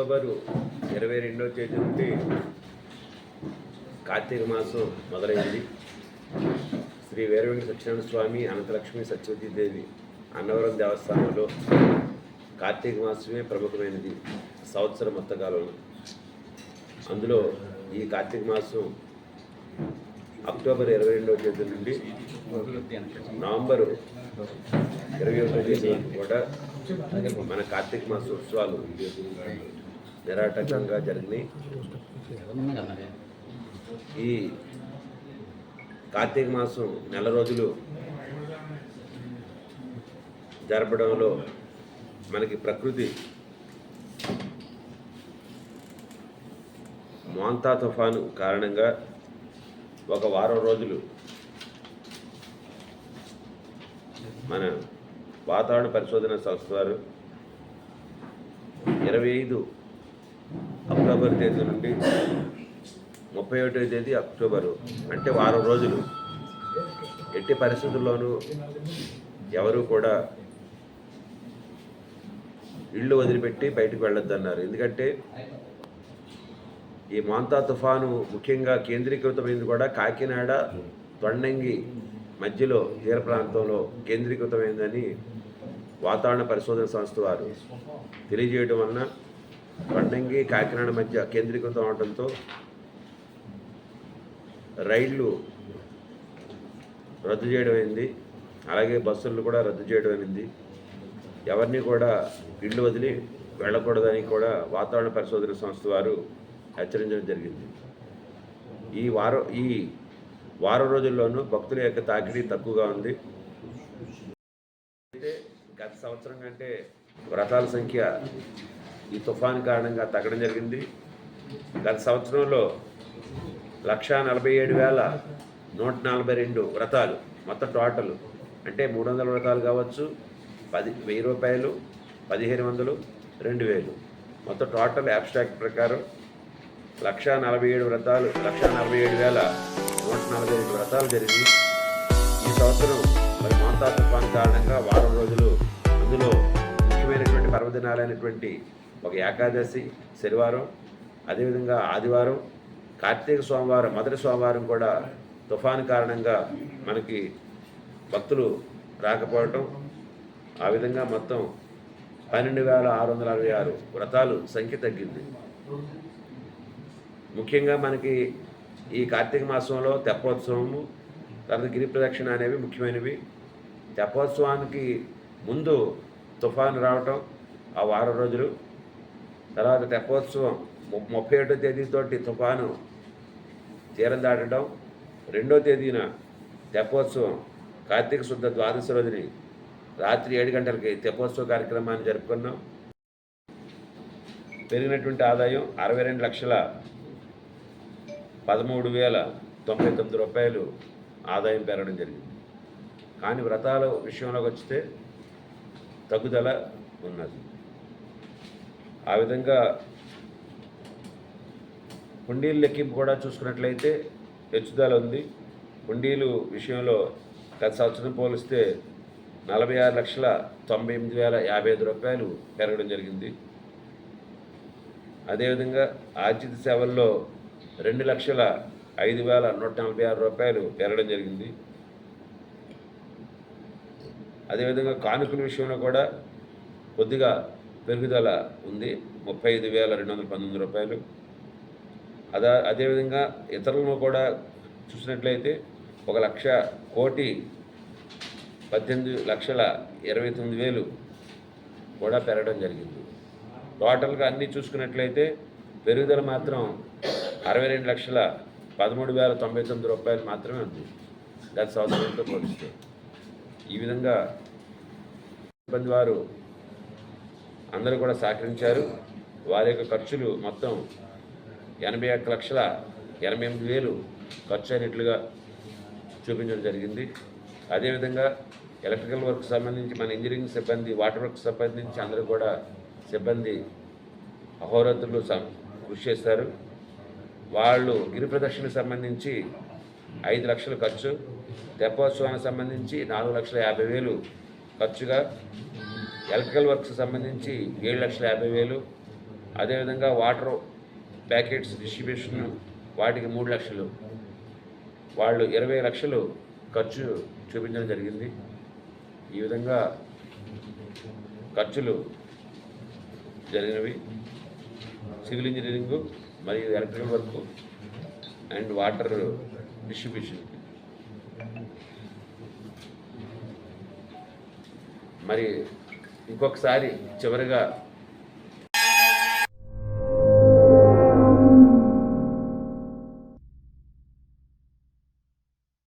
October ఇరవై రెండవ తేదీ నుండి కార్తీక మాసం మొదలైంది. శ్రీ వీరవేంకట సత్యనారాయణ స్వామి అనంతలక్ష్మి సత్యవతీదేవి అన్నవరం దేవస్థానంలో కార్తీక మాసమే ప్రముఖమైనది సంవత్సరం మొత్తకాలంలో అందులో ఈ కార్తీక మాసం అక్టోబర్ ఇరవై రెండవ తేదీ నుండి నవంబరు ఇరవై ఒకటో తేదీ కూడా మన కార్తీక మాస ఉత్సవాలు నిరాటకంగా జరిగినాయి. ఈ కార్తీక మాసం నెల రోజులు జరపడంలో మనకి ప్రకృతి మోంతా తుఫాను కారణంగా ఒక వారం రోజులు మన వాతావరణ పరిశోధన సంస్థ వారు ఇరవై ఐదు అక్టోబర్ తేదీ నుండి ముప్పై ఒకటో తేదీ అక్టోబరు అంటే వారం రోజులు. ఎట్టి పరిస్థితుల్లోనూ ఎవరు కూడా ఇళ్ళు వదిలిపెట్టి బయటకు వెళ్ళొద్దన్నారు. ఎందుకంటే ఈ మాంతా తుఫాను ముఖ్యంగా కేంద్రీకృతమైంది కూడా కాకినాడ తొండంగి మధ్యలో తీర ప్రాంతంలో కేంద్రీకృతమైందని వాతావరణ పరిశోధన సంస్థ వారు తెలియజేయడం వలన తొండంగి కాకినాడ మధ్య కేంద్రీకృతం అవడంతో రైళ్ళు రద్దు చేయడం అయింది. అలాగే బస్సులను కూడా రద్దు చేయడం అయింది. ఎవరిని కూడా ఇళ్ళు వదిలి వెళ్ళకూడదని కూడా వాతావరణ పరిశోధన సంస్థ వారు హెచ్చరించడం జరిగింది. ఈ వారం ఈ వారం రోజుల్లోనూ భక్తుల యొక్క తాకిడి తక్కువగా ఉంది. అయితే గత సంవత్సరం కంటే వ్రతాల సంఖ్య ఈ తుఫాన్ కారణంగా తగ్గడం జరిగింది. గత సంవత్సరంలో లక్షా నలభై ఏడు వేల నూట నలభై రెండు వ్రతాలు మొత్తం టోటల్ అంటే మూడు వందల వ్రతాలు కావచ్చు పది వెయ్యి రూపాయలు పదిహేను వందలు రెండు వేలు. మొత్తం టోటల్ యాబ్స్ట్రాక్ట్ ప్రకారం లక్షా నలభై ఏడు వ్రతాలు లక్షా నలభై ఏడు వేల నూట నలభై రెండు వ్రతాలు జరిగి ఈ సంవత్సరం మరి మాతా తుఫాన్ కారణంగా వారం రోజులు అందులో ముఖ్యమైనటువంటి పర్వదినాలైనటువంటి ఒక ఏకాదశి శనివారం అదేవిధంగా ఆదివారం కార్తీక సోమవారం మొదటి సోమవారం కూడా తుఫాను కారణంగా మనకి భక్తులు రాకపోవటం ఆ విధంగా మొత్తం పన్నెండు వేల ఆరు వందల అరవై ఆరు వ్రతాలు సంఖ్య తగ్గింది. ముఖ్యంగా మనకి ఈ కార్తీక మాసంలో తెప్పోత్సవము తర్వాత గిరి ప్రదక్షిణ అనేవి ముఖ్యమైనవి. తెప్పోత్సవానికి ముందు తుఫాను రావటం ఆ వారం రోజులు. తర్వాత తెప్పోత్సవం ము- ముప్పై ఏడో తేదీతోటి తుఫాను తీరం దాటడం రెండో తేదీన తెప్పోత్సవం కార్తీక శుద్ధ ద్వాదశ రోజుని రాత్రి ఏడు గంటలకి తెప్పోత్సవ కార్యక్రమాన్ని జరుపుకున్నాం. పెరిగినటువంటి ఆదాయం అరవై రెండు లక్షల పదమూడు వేల తొంభై తొమ్మిది రూపాయలు ఆదాయం పెరగడం జరిగింది. కానీ వ్రతాల విషయంలోకి వస్తే తగ్గుదల ఉన్నది. ఆ విధంగా హుండీల లెక్కింపు కూడా చూసుకున్నట్లయితే హెచ్చుదల ఉంది. హుండీలు విషయంలో గత సంవత్సరం పోలిస్తే నలభై ఆరు లక్షల తొంభై ఎనిమిది వేల యాభై ఐదు రూపాయలు పెరగడం జరిగింది. అదేవిధంగా ఆర్జిత సేవల్లో రెండు లక్షల ఐదు వేల నూట నలభై ఆరు రూపాయలు పెరగడం జరిగింది. అదేవిధంగా కానుకల విషయంలో కూడా కొద్దిగా పెరుగుదల ఉంది. ముప్పై ఐదు వేల రెండు వందల పంతొమ్మిది రూపాయలు. అదా అదేవిధంగా ఇతరులను కూడా చూసినట్లయితే ఒక లక్ష కోటి పద్దెనిమిది లక్షల ఇరవై తొమ్మిది వేలు కూడా పెరగడం జరిగింది. టోటల్గా అన్నీ చూసుకున్నట్లయితే పెరుగుదల మాత్రం అరవై రెండు లక్షల పదమూడు వేల తొంభై తొమ్మిది రూపాయలు మాత్రమే ఉంది. గత సంవత్సరంతో పోలిస్తే. ఈ విధంగా సిబ్బంది వారు అందరూ కూడా సహకరించారు. వారి యొక్క ఖర్చులు మొత్తం ఎనభై ఒక్క లక్షల ఎనభై ఎనిమిది వేలు ఖర్చు అయినట్లుగా చూపించడం జరిగింది. అదేవిధంగా ఎలక్ట్రికల్ వర్క్ సంబంధించి మన ఇంజనీరింగ్ సిబ్బంది వాటర్ వర్క్ సంబంధించి అందరూ కూడా సిబ్బంది అహోరాత్రులు కృషి చేస్తారు వాళ్ళు గిరి ప్రదక్షిణకు సంబంధించి ఐదు లక్షలు ఖర్చు తెప్పోత్సవానికి సంబంధించి నాలుగు లక్షల యాభై వేలు ఖర్చుగా ఎలక్ట్రికల్ వర్క్స్ సంబంధించి ఏడు లక్షల యాభై వేలు అదేవిధంగా వాటర్ ప్యాకెట్స్ డిస్ట్రిబ్యూషన్ వాటికి మూడు లక్షలు. వాళ్ళు ఇరవై లక్షలు ఖర్చు చూపించడం జరిగింది. ఈ విధంగా ఖర్చులు జరిగినవి. సివిల్ ఇంజనీరింగ్ మరియు electrical work and water distribution. మరి ఇంకొకసారి చివరిగా